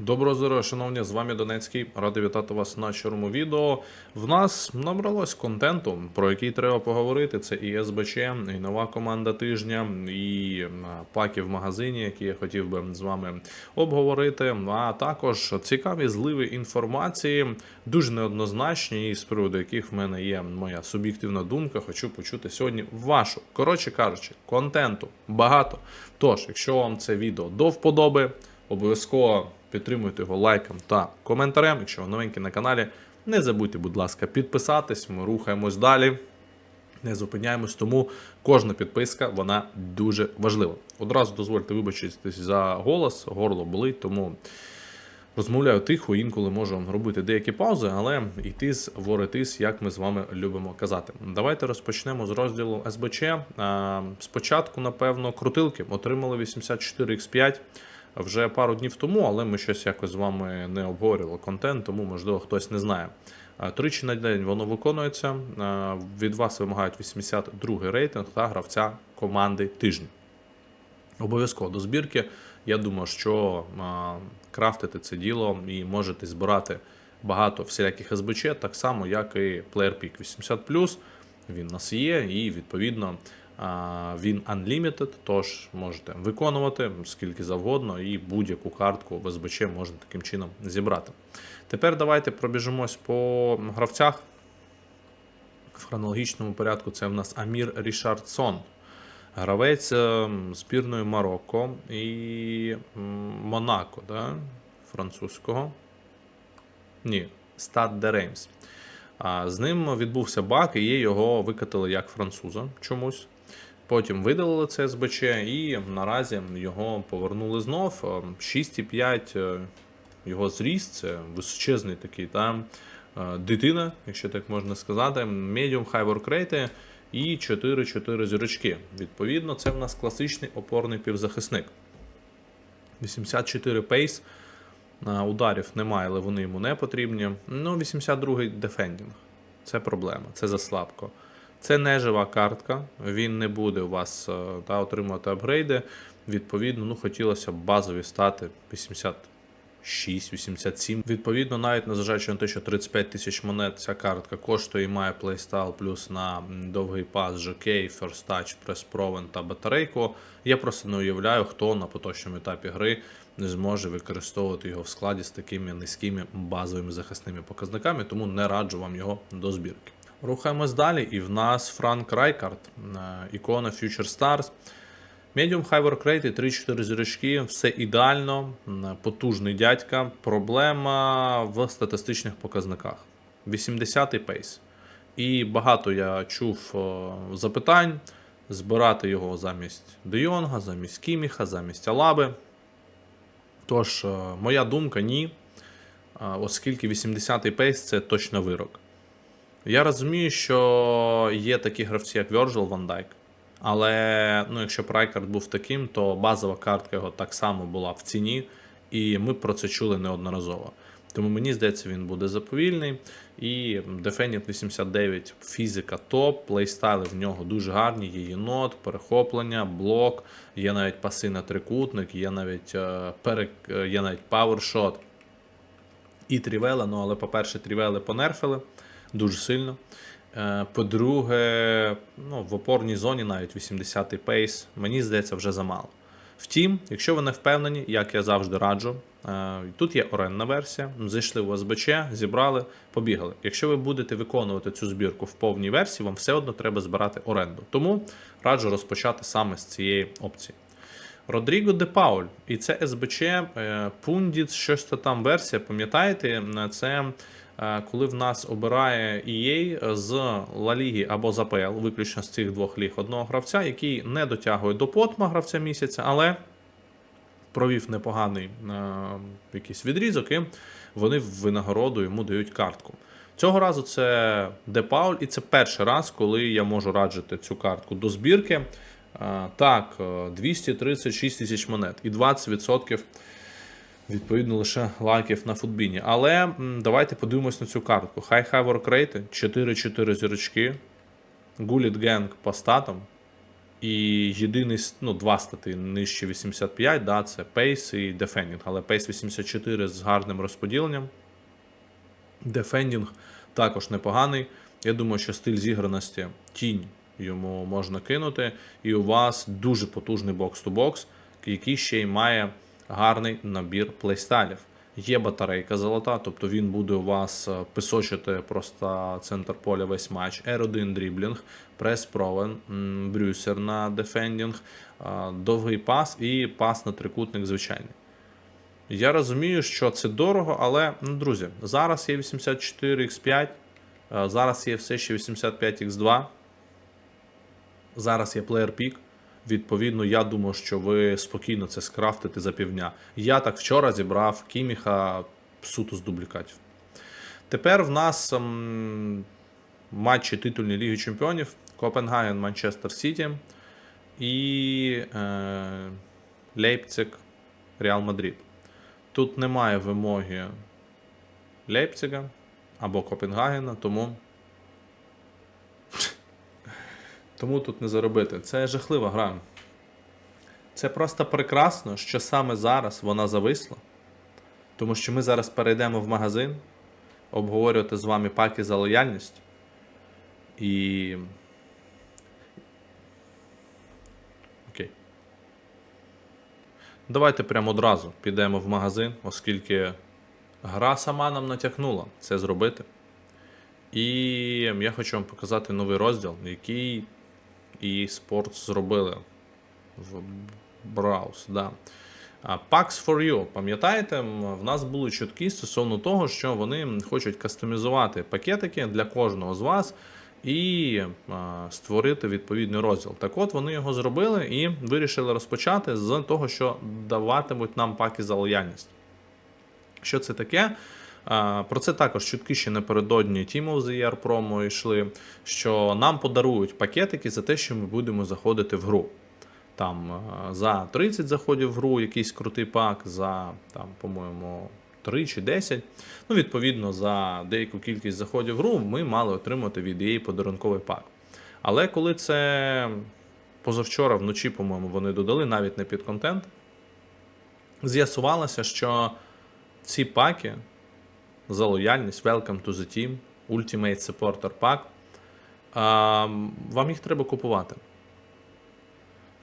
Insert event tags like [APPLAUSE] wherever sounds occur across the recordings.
Доброго здоров'я, шановні, з вами Донецький. Радий вітати вас на чорному відео. В нас набралось контенту, про який треба поговорити. Це і СБЧ, і нова команда тижня, і паки в магазині, які я хотів би з вами обговорити. А також цікаві зливи інформації, дуже неоднозначні, і з приводу яких в мене є моя суб'єктивна думка. Хочу почути сьогодні вашу. Коротше кажучи, контенту багато. Тож, якщо вам це відео до вподоби, обов'язково підтримуйте його лайком та коментарем. Якщо ви новенькі на каналі, не забудьте, будь ласка, підписатись. Ми рухаємось далі. Не зупиняємось, тому кожна підписка вона дуже важлива. Одразу дозвольте вибачитись за голос, горло болить, тому розмовляю тихо, інколи можу робити деякі паузи, але йтись, воритись, як ми з вами любимо казати. Давайте розпочнемо з розділу СБЧ. Спочатку, напевно, крутилки отримали 84x5 вже пару днів тому, але ми щось якось з вами не обговорювали контент, тому можливо хтось не знає. Тричі на день воно виконується. Від вас вимагають 82 рейтинг та гравця команди тижня. Обов'язково до збірки. Я думаю, що а, крафтити це діло і можете збирати багато всіляких СБЧ, так само, як і Player 80 Він у нас є, і відповідно він unlimited, тож можете виконувати скільки завгодно, і будь-яку картку в СБЧ можна таким чином зібрати. Тепер давайте пробіжимось по гравцях. В хронологічному порядку це в нас Амір Рішардсон. Гравець е, збірної Марокко і Монако, да? французького. Ні, Стад де Реймс. З ним відбувся баг, і його викатили як француза чомусь. Потім видалили це СБЧ, і наразі його повернули знов. Е, 6,5 е, його зріст, це височезний такий там е, дитина, якщо так можна сказати. Medium high work rate і 4-4 зірочки. Відповідно, це в нас класичний опорний півзахисник. 84 пейс. Ударів немає, але вони йому не потрібні. Ну, 82-й дефендінг. Це проблема, це заслабко. Це не жива картка, він не буде у вас е, та, отримувати апгрейди. Відповідно, ну, хотілося б базові стати 86, 87. Відповідно, навіть незважаючи на те, що 35 тисяч монет ця картка коштує і має плейстайл плюс на довгий пас, жокей, First Touch, Press Proven та батарейку. Я просто не уявляю, хто на поточному етапі гри не зможе використовувати його в складі з такими низькими базовими захисними показниками, тому не раджу вам його до збірки. Рухаємось далі, і в нас Франк Райкард, е, ікона Future Stars. Medium High Work Rate, 3-4 зірочки, все ідеально, потужний дядька. Проблема в статистичних показниках. 80-й пейс. І багато я чув е, запитань збирати його замість Де Йонга, замість Кіміха, замість Алаби. Тож, е, моя думка ні, е, оскільки 80-й пейс це точно вирок. Я розумію, що є такі гравці, як Virgil Van Dijk, але ну, якщо б Райкард був таким, то базова картка його так само була в ціні, і ми про це чули неодноразово. Тому мені здається, він буде заповільний. І Defending 89 фізика топ, плейстайли в нього дуже гарні, є єнот, перехоплення, блок, є навіть паси на трикутник, є навіть, е, перек, е, є навіть павершот і трівела. Ну, але, по-перше, трівели понерфили дуже сильно. Е, По-друге, ну, в опорній зоні навіть 80-й пейс, мені здається, вже замало. Втім, якщо ви не впевнені, як я завжди раджу, е, тут є орендна версія. Зайшли в ОСБЧ, зібрали, побігали. Якщо ви будете виконувати цю збірку в повній версії, вам все одно треба збирати оренду. Тому раджу розпочати саме з цієї опції. Родріго де Пауль, і це СБЧ, е, Пундіц, щось то там версія, пам'ятаєте, це коли в нас обирає EA з Ла Ліги або з АПЛ, виключно з цих двох ліг одного гравця, який не дотягує до потма гравця місяця, але провів непоганий е, якийсь відрізок, і вони в винагороду йому дають картку. Цього разу це Де Пауль, і це перший раз, коли я можу раджити цю картку до збірки. Е, Так, е, 236 тисяч монет і 20% відповідно лише лайків на футбіні. Але давайте подивимось на цю картку. High High Work 4-4 зірочки. Гуліт Генг по статам. І єдиний ну, два стати нижче 85, да, це Pace і Defending. Але Pace 84 з гарним розподіленням. Defending також непоганий. Я думаю, що стиль зіграності тінь йому можна кинути. І у вас дуже потужний бокс-то-бокс, який ще й має гарний набір плейстайлів. Є батарейка золота, тобто він буде у вас е, писочити просто центр поля весь матч. R1 дріблінг, прес провен, брюсер на дефендінг, е, довгий пас і пас на трикутник звичайний. Я розумію, що це дорого, але, ну, друзі, зараз є 84X5, е, зараз є все ще 85X2, зараз є Player Pick. Відповідно, я думаю, що ви спокійно це скрафтите за півдня. Я так вчора зібрав Кіміха суто з дублікатів. Тепер в нас ем, матчі титульної Ліги Чемпіонів Копенгаген, Манчестер Сіті і е, Лейпциг, Реал Мадрид. Тут немає вимоги Лейпцига або Копенгагена, тому. Тому тут не заробити. Це жахлива гра. Це просто прекрасно, що саме зараз вона зависла. Тому що ми зараз перейдемо в магазин обговорювати з вами паки за лояльність. І. Окей. Давайте прямо одразу підемо в магазин, оскільки гра сама нам натякнула це зробити. І я хочу вам показати новий розділ, який і Sports зробили в Browse. Да. Packs for You. Пам'ятаєте, в нас були чутки стосовно того, що вони хочуть кастомізувати пакетики для кожного з вас і створити відповідний розділ. Так от вони його зробили і вирішили розпочати з того, що даватимуть нам паки за лояльність. Що це таке? Про це також чутки ще напередодні Team of the Year промо йшли, що нам подарують пакетики за те, що ми будемо заходити в гру. Там за 30 заходів в гру якийсь крутий пак, за, там, по-моєму, 3 чи 10. Ну, відповідно, за деяку кількість заходів в гру ми мали отримати від EA подарунковий пак. Але коли це позавчора вночі, по-моєму, вони додали навіть не під контент, з'ясувалося, що ці паки за лояльність, Welcome to the Team, Ultimate Supporter Pack. А, вам їх треба купувати.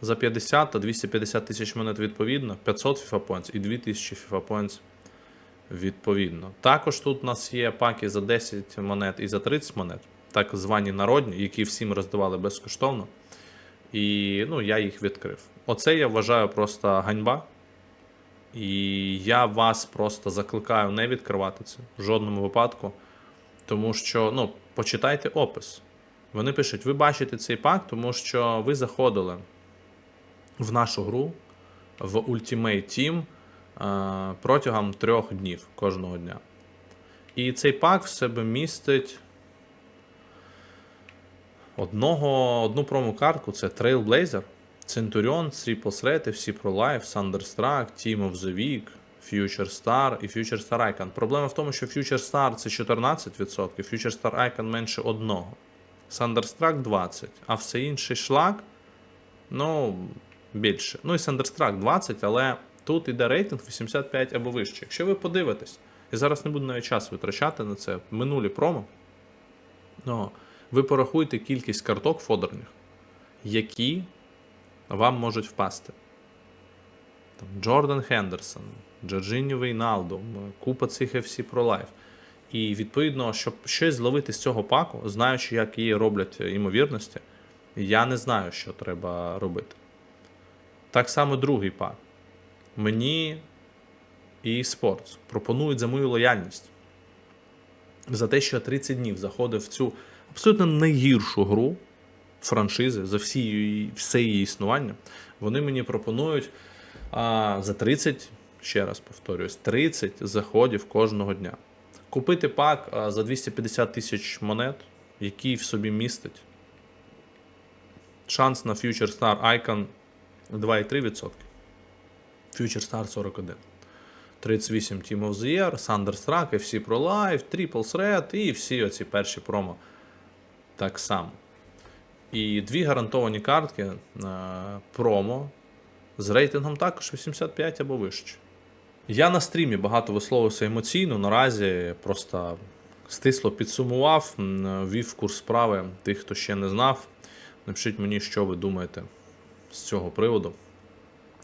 За 50 та 250 тисяч монет відповідно, 500 FIFA Points і 2000 FIFA Points відповідно. Також тут у нас є паки за 10 монет і за 30 монет, так звані народні, які всім роздавали безкоштовно. І ну, я їх відкрив. Оце я вважаю просто ганьба. І я вас просто закликаю не відкривати це в жодному випадку. Тому що, ну, почитайте опис. Вони пишуть: ви бачите цей пак, тому що ви заходили в нашу гру в Ultimate Team е, протягом трьох днів кожного дня. І цей пак в себе містить одного, одну промокартку це Trailblazer, Centurion, Triple Threat, FC Pro Life, Thunderstruck, Team of the Week, Future Star і Future Star Icon. Проблема в тому, що Future Star це 14%, Future Star Icon менше одного. Thunderstruck 20, а все інший шлак, ну, більше. Ну і Thunderstruck 20, але тут іде рейтинг 85 або вище. Якщо ви подивитесь, я зараз не буду навіть час витрачати на це минулі промо. Ну, ви порахуйте кількість карток фодерних, які вам можуть впасти. Там, Джордан Хендерсон, Джорджіні Вейналдо, купа цих FC Pro Life. І відповідно, щоб щось зловити з цього паку, знаючи, як її роблять імовірності, я не знаю, що треба робити. Так само другий пак. Мені і Sports пропонують за мою лояльність. За те, що я 30 днів заходив в цю абсолютно найгіршу гру франшизи за всі все її існування. Вони мені пропонують а, за 30, ще раз повторюсь, 30 заходів кожного дня. Купити пак а, за 250 тисяч монет, який в собі містить. Шанс на Future Star Icon 2,3%. Future Star 41. 38 Team of the Year, Thunderstruck, FC Pro Life, Triple Threat і всі оці перші промо так само. І дві гарантовані картки е, промо з рейтингом також 85 або вище. Я на стрімі багато висловився емоційно. Наразі просто стисло підсумував, м, ввів в курс справи тих, хто ще не знав. Напишіть мені, що ви думаєте з цього приводу.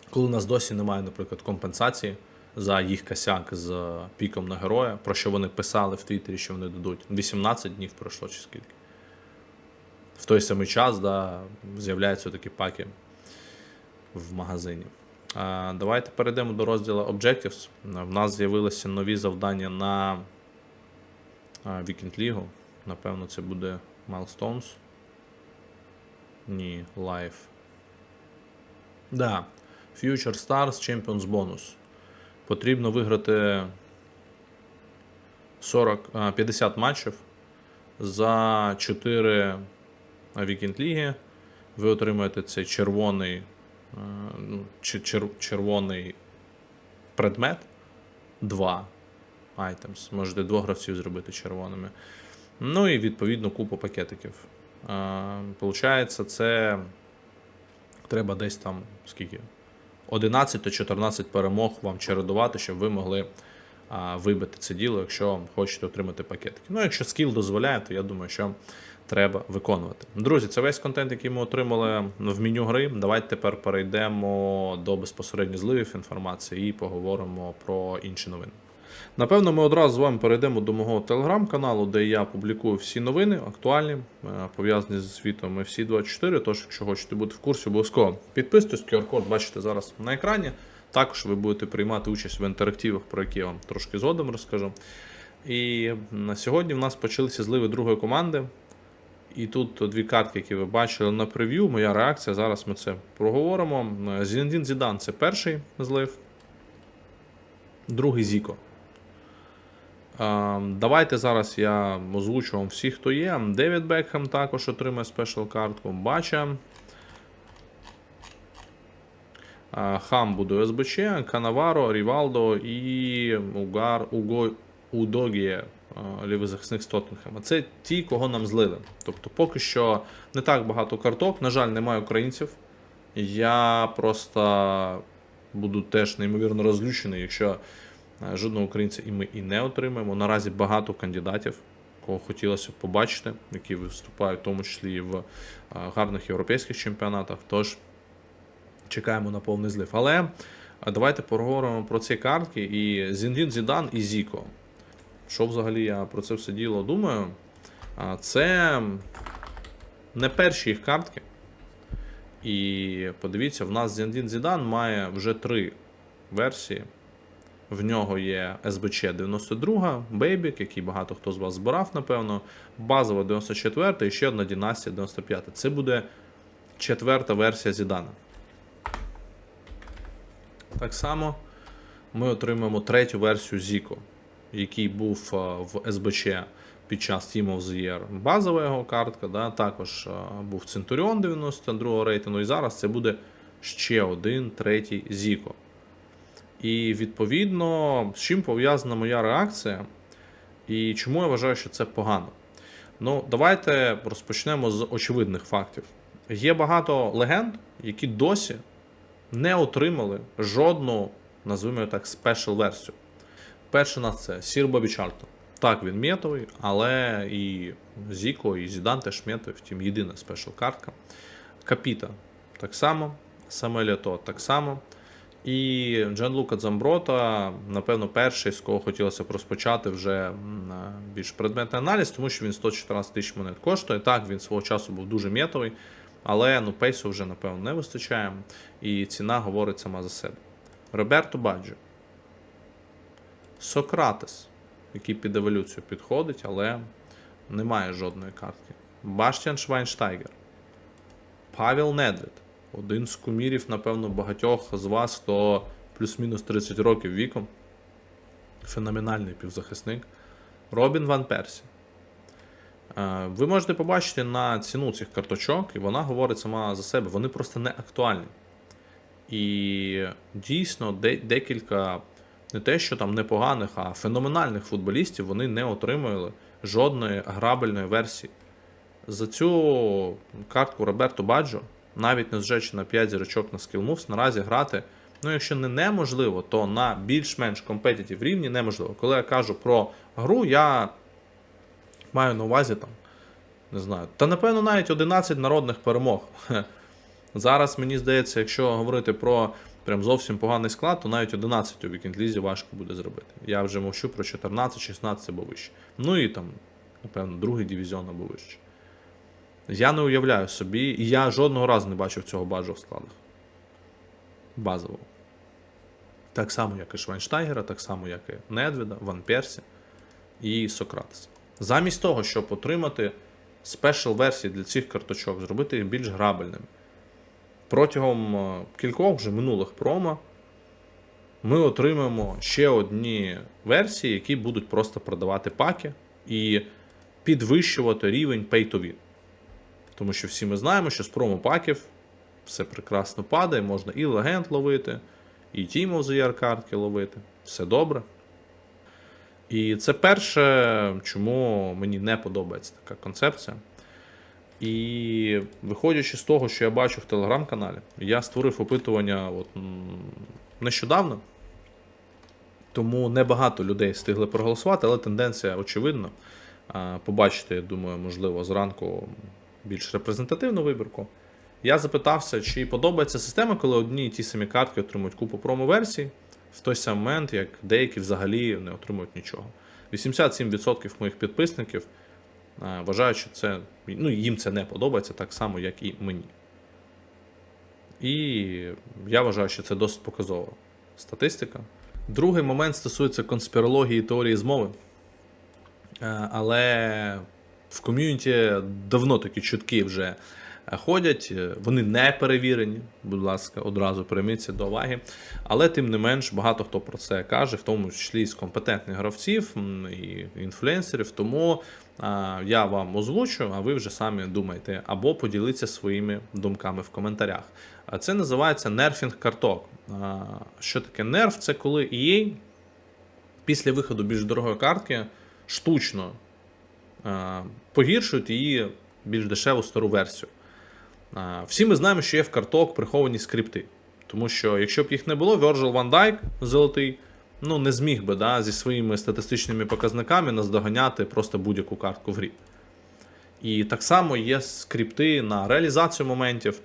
Коли у нас досі немає, наприклад, компенсації за їх косяк з піком на героя, про що вони писали в Твіттері, що вони дадуть. 18 днів пройшло чи скільки. В той самий час да, з'являються такі паки в магазині. Давайте перейдемо до розділу Objectives. В нас з'явилися нові завдання на Weekend League. Напевно, це буде Milestones. Ні, Live. Да. Future Stars Champions Bonus. Потрібно виграти 40, 50 матчів за 4 Weekend Ліги. Ви отримаєте цей червоний, е, ну, чер- червоний предмет. Два items. Можете двох гравців зробити червоними. Ну і відповідно купу пакетиків. Е, Получається, це треба десь там скільки? 11-14 перемог вам чередувати, щоб ви могли а, вибити це діло, якщо хочете отримати пакетики. Ну, якщо скіл дозволяє, то я думаю, що треба виконувати. Друзі, це весь контент, який ми отримали в меню гри. Давайте тепер перейдемо до безпосередньо зливів інформації і поговоримо про інші новини. Напевно, ми одразу з вами перейдемо до мого телеграм-каналу, де я публікую всі новини актуальні, е, пов'язані з світом FC 24. Тож, якщо хочете бути в курсі, обов'язково підписуйтесь, QR-код бачите зараз на екрані. Також ви будете приймати участь в інтерактивах, про які я вам трошки згодом розкажу. І на сьогодні в нас почалися зливи другої команди. І тут дві картки, які ви бачили на прев'ю. Моя реакція. Зараз ми це проговоримо. Зінедін Зідан це перший злив, другий Зіко. Давайте зараз я озвучу вам всіх, хто є. Девід Бекхем також отримає спешл картку. Бача. Хам буде СБЧ, Канаваро, Рівалдо і Угар Уго, Удогіє, а, лівий захисник з Тоттенхема. Це ті, кого нам злили. Тобто поки що не так багато карток. На жаль, немає українців. Я просто буду теж неймовірно розлючений, якщо е, жодного українця і ми і не отримаємо. Наразі багато кандидатів, кого хотілося б побачити, які виступають в тому числі і в е, гарних європейських чемпіонатах. Тож чекаємо на повний злив. Але е, давайте поговоримо про ці картки і Зіндін Зідан і Зіко. Що взагалі я про це все діло думаю? Це не перші їх картки. І подивіться, в нас Зіндін Зідан має вже три версії. В нього є СБЧ 92, Бейбік, який багато хто з вас збирав, напевно. Базова 94 і ще одна Дінастія 95. Це буде четверта версія Зідана. Так само ми отримаємо третю версію Зіко, який був в СБЧ під час Team of the Year. Базова його картка, да, також був Центуріон 92 рейтингу, і зараз це буде ще один третій Зіко. І відповідно, з чим пов'язана моя реакція, і чому я вважаю, що це погано. Ну, давайте розпочнемо з очевидних фактів. Є багато легенд, які досі не отримали жодну, назвемо його так, спешл версію. Перший у нас це Сір Бобі Чартон. Так, він метовий, але і Зіко, і Зідан теж метовий, втім, єдина спешл картка. Капіта так само, Самелія То так само. І Джанлука Дзамброта, напевно, перший, з кого хотілося б розпочати вже більш предметний аналіз, тому що він 114 тисяч монет коштує. Так, він свого часу був дуже метовий, але ну, пейсу вже, напевно, не вистачає, і ціна говорить сама за себе. Роберто Баджо. Сократес, який під еволюцію підходить, але немає жодної картки. Баштіан Швайнштайгер. Павел Недвід. Один з кумірів, напевно, багатьох з вас, хто плюс-мінус 30 років віком. Феноменальний півзахисник. Робін Ван Персі. Е, Ви можете побачити на ціну цих карточок, і вона говорить сама за себе. Вони просто не актуальні. І дійсно де- декілька, не те, що там непоганих, а феноменальних футболістів вони не отримали жодної грабельної версії. за цю картку Роберто Баджо, навіть не зважаючи на 5 зірочок на Skill наразі грати, ну якщо не неможливо, то на більш-менш компетитив рівні неможливо. Коли я кажу про гру, я маю на увазі там, не знаю, та напевно навіть 11 народних перемог. [LAUGHS] Зараз мені здається, якщо говорити про прям зовсім поганий склад, то навіть 11 у вікенд-лізі важко буде зробити. Я вже мовчу про 14-16 або вище. Ну і там, напевно, другий дивізіон або вище. Я не уявляю собі, і я жодного разу не бачив цього баджу в складах. Базового. Так само, як і Швайнштайгера, так само, як і Недвіда, Ван Персі і Сократеса. Замість того, щоб отримати спешл версії для цих карточок, зробити їх більш грабельними. Протягом е, кількох вже минулих промо ми отримаємо ще одні версії, які будуть просто продавати паки і підвищувати рівень pay. Тому що всі ми знаємо, що з промо-паків все прекрасно падає, можна і легенд ловити, і Team of the Year картки ловити. Все добре. І це перше, чому мені не подобається така концепція. І виходячи з того, що я бачу в телеграм-каналі, я створив опитування от, нещодавно. Тому небагато людей встигли проголосувати, але тенденція очевидна. Побачите, я думаю, можливо, зранку більш репрезентативну вибірку. Я запитався, чи подобається система, коли одні і ті самі картки отримують купу промо-версій, в той самий момент, як деякі взагалі не отримують нічого. 87% моїх підписників е, вважають, що це, ну, їм це не подобається так само, як і мені. І я вважаю, що це досить показова статистика. Другий момент стосується конспірології і теорії змови. Е, Але в ком'юніті давно такі чутки вже е, ходять, вони не перевірені, будь ласка, одразу прийміться до уваги. Але тим не менш, багато хто про це каже, в тому числі з компетентних гравців і інфлюенсерів. Тому я вам озвучу, а ви вже самі думайте, або поділіться своїми думками в коментарях. Це називається нерфінг карток. Що таке нерф? Це коли EA після виходу більш дорогої картки штучно погіршують її більш дешеву стару версію. Всі ми знаємо, що є в карток приховані скрипти. Тому що, якщо б їх не було, Virgil van Dijk золотий, ну не зміг би да, зі своїми статистичними показниками наздоганяти просто будь-яку картку в грі. І так само є скрипти на реалізацію моментів,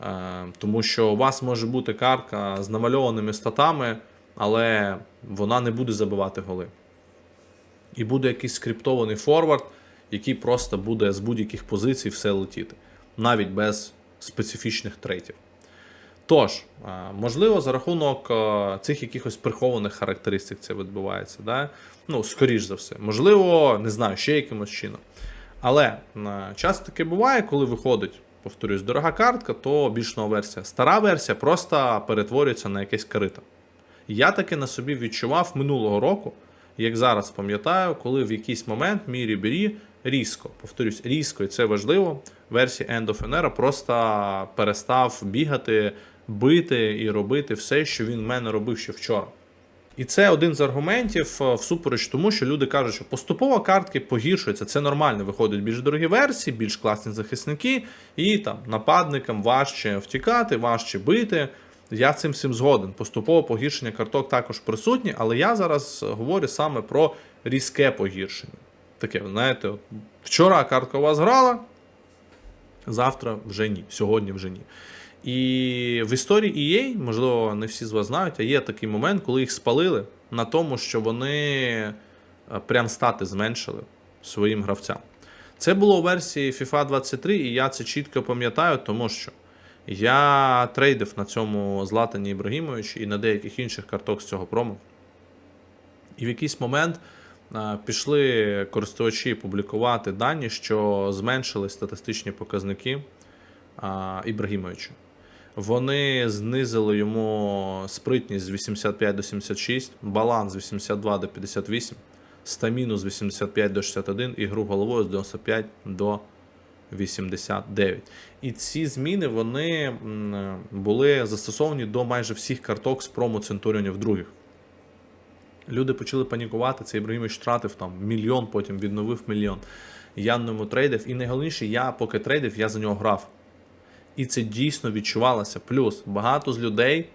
е, тому що у вас може бути картка з намальованими статами, але вона не буде забивати голи. І буде якийсь скриптований форвард, який просто буде з будь-яких позицій все летіти, навіть без специфічних трейтів. Тож, е, можливо, за рахунок е, цих якихось прихованих характеристик це відбувається. Да? Ну, скоріш за все. Можливо, не знаю, ще якимось чином. Але е, часто таке буває, коли виходить, повторюсь, дорога картка, то більш нова версія. Стара версія просто перетворюється на якесь корито. Я таки на собі відчував минулого року, як зараз пам'ятаю, коли в якийсь момент мій Рібері різко, повторюсь, різко, і це важливо, версії End of an Era просто перестав бігати, бити і робити все, що він в мене робив ще вчора. І це один з аргументів е, всупереч тому, що люди кажуть, що поступово картки погіршуються. Це нормально. Виходять більш дорогі версії, більш класні захисники, і там нападникам важче втікати, важче бити. Я цим всім згоден. Поступове погіршення карток також присутні, але я зараз говорю саме про різке погіршення. Таке, знаєте, от вчора картка у вас грала, завтра вже ні, сьогодні вже ні. І в історії EA, можливо, не всі з вас знають, а є такий момент, коли їх спалили на тому, що вони е, прям стати зменшили своїм гравцям. Це було у версії FIFA 23, і я це чітко пам'ятаю, тому що я трейдив на цьому Златані Ібрагімович і на деяких інших карток з цього промо. І в якийсь момент пішли користувачі публікувати дані, що зменшили статистичні показники Ібрагімовича. Вони знизили йому спритність з 85 до 76, баланс з 82 до 58, стаміну з 85 до 61 і гру головою з 95 до 89. І ці зміни вони були застосовані до майже всіх карток з промо Центуріонів других. Люди почали панікувати. Цей Ібрагімович втратив там мільйон, потім відновив мільйон. Я на ньому трейдив. І найголовніше, я поки трейдив, я за нього грав. І це дійсно відчувалося. Плюс багато з людей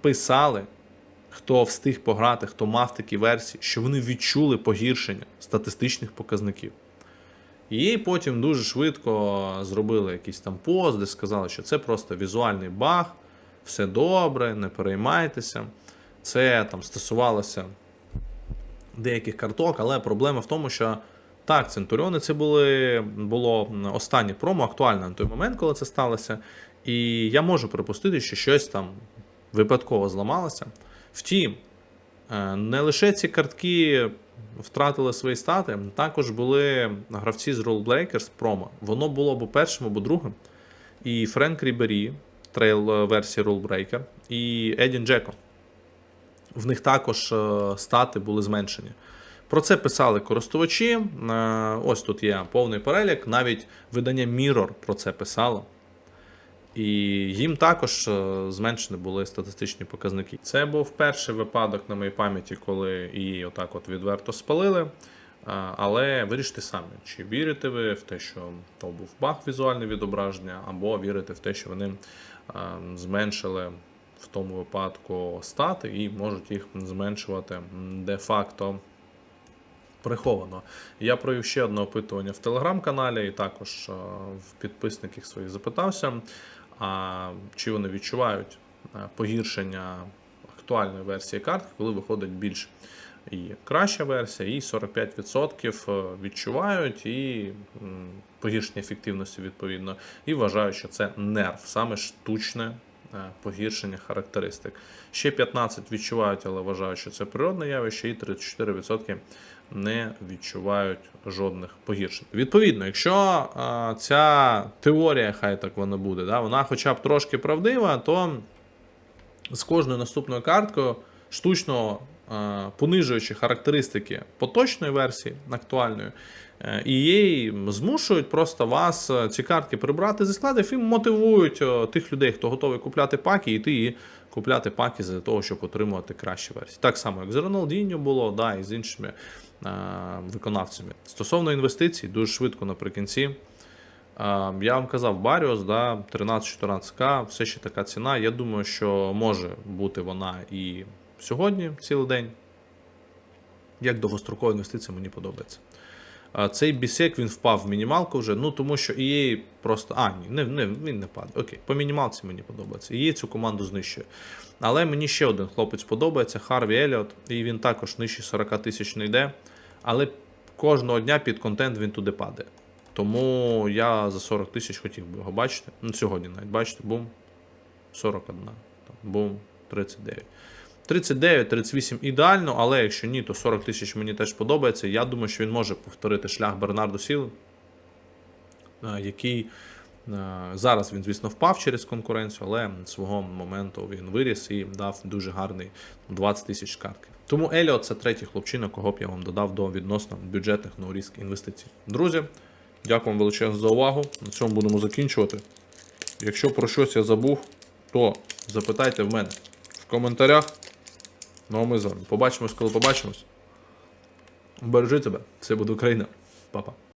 писали, хто встиг пограти, хто мав такі версії, що вони відчули погіршення статистичних показників. І потім дуже швидко зробили якийсь там пост, де сказали, що це просто візуальний баг, все добре, не переймайтеся. Це там стосувалося деяких карток, але проблема в тому, що так, Центуріони це були, було останнє промо, актуальне на той момент, коли це сталося. І я можу припустити, що щось там випадково зламалося. Втім, е, не лише ці картки втратили свої стати, також були гравці з Rule Breakers промо. Воно було або першим, або другим. І Френк Рібері, трейл версії Rule Breaker, і Едін Джеко. В них також е, стати були зменшені. Про це писали користувачі. Е, Ось тут є повний перелік. Навіть видання Mirror про це писало. І їм також е, зменшені були статистичні показники. Це був перший випадок на моїй пам'яті, коли її отак от відверто спалили. Але виріште самі, чи вірите ви в те, що то був баг візуальне відображення, або вірите в те, що вони зменшили в тому випадку стати і можуть їх зменшувати де-факто приховано. Я провів ще одне опитування в телеграм-каналі і також е, в підписників своїх запитався, а, чи вони відчувають е, погіршення актуальної версії картки, коли виходить більш і краща версія, і 45% відчувають, і погіршення ефективності відповідно, і вважають, що це нерв, саме штучне е, погіршення характеристик. Ще 15 відчувають, але вважають, що це природне явище, і 34% не відчувають жодних погіршень. Відповідно, якщо е, ця теорія, хай так вона буде, да, вона хоча б трошки правдива, то з кожною наступною карткою штучно е, понижуючи характеристики поточної версії актуальної, е, EA змушують просто вас е, ці картки прибрати зі складів і мотивують е, тих людей, хто готовий купляти паки, йти і купляти паки для того, щоб отримувати кращі версії. Так само, як з Роналдіньо було, да, і з іншими е, виконавцями. Стосовно інвестицій, дуже швидко наприкінці. Е, Я вам казав, Баріус, да, 13-14к, все ще така ціна. Я думаю, що може бути вона і сьогодні, цілий день. Як довгострокова інвестиція мені подобається. А Цей бісек він впав в мінімалку вже, ну тому що EA просто. А, ні, не, не, він не падає. Окей, по мінімалці мені подобається. EA цю команду знищує. Але мені ще один хлопець подобається Харві Еліот, і він також нижче 40 тисяч не йде. Але кожного дня під контент він туди падає. Тому я за 40 тисяч хотів би його бачити. Ну, сьогодні навіть бачите, бум. 41. Там, бум, 39. 39-38 ідеально, але якщо ні, то 40 тисяч мені теж подобається. Я думаю, що він може повторити шлях Бернарду Сіл, е, який е, зараз він, звісно, впав через конкуренцію, але свого моменту він виріс і дав дуже гарний 20 тисяч картки. Тому Еліот це третій хлопчина, кого б я вам додав до відносно бюджетних no-risk інвестицій. Друзі, дякую вам величезно за увагу. На цьому будемо закінчувати. Якщо про щось я забув, то запитайте в мене в коментарях. Ну а ми з вами побачимось, коли побачимось. Бережи тебе, все буде Україна. Па-па.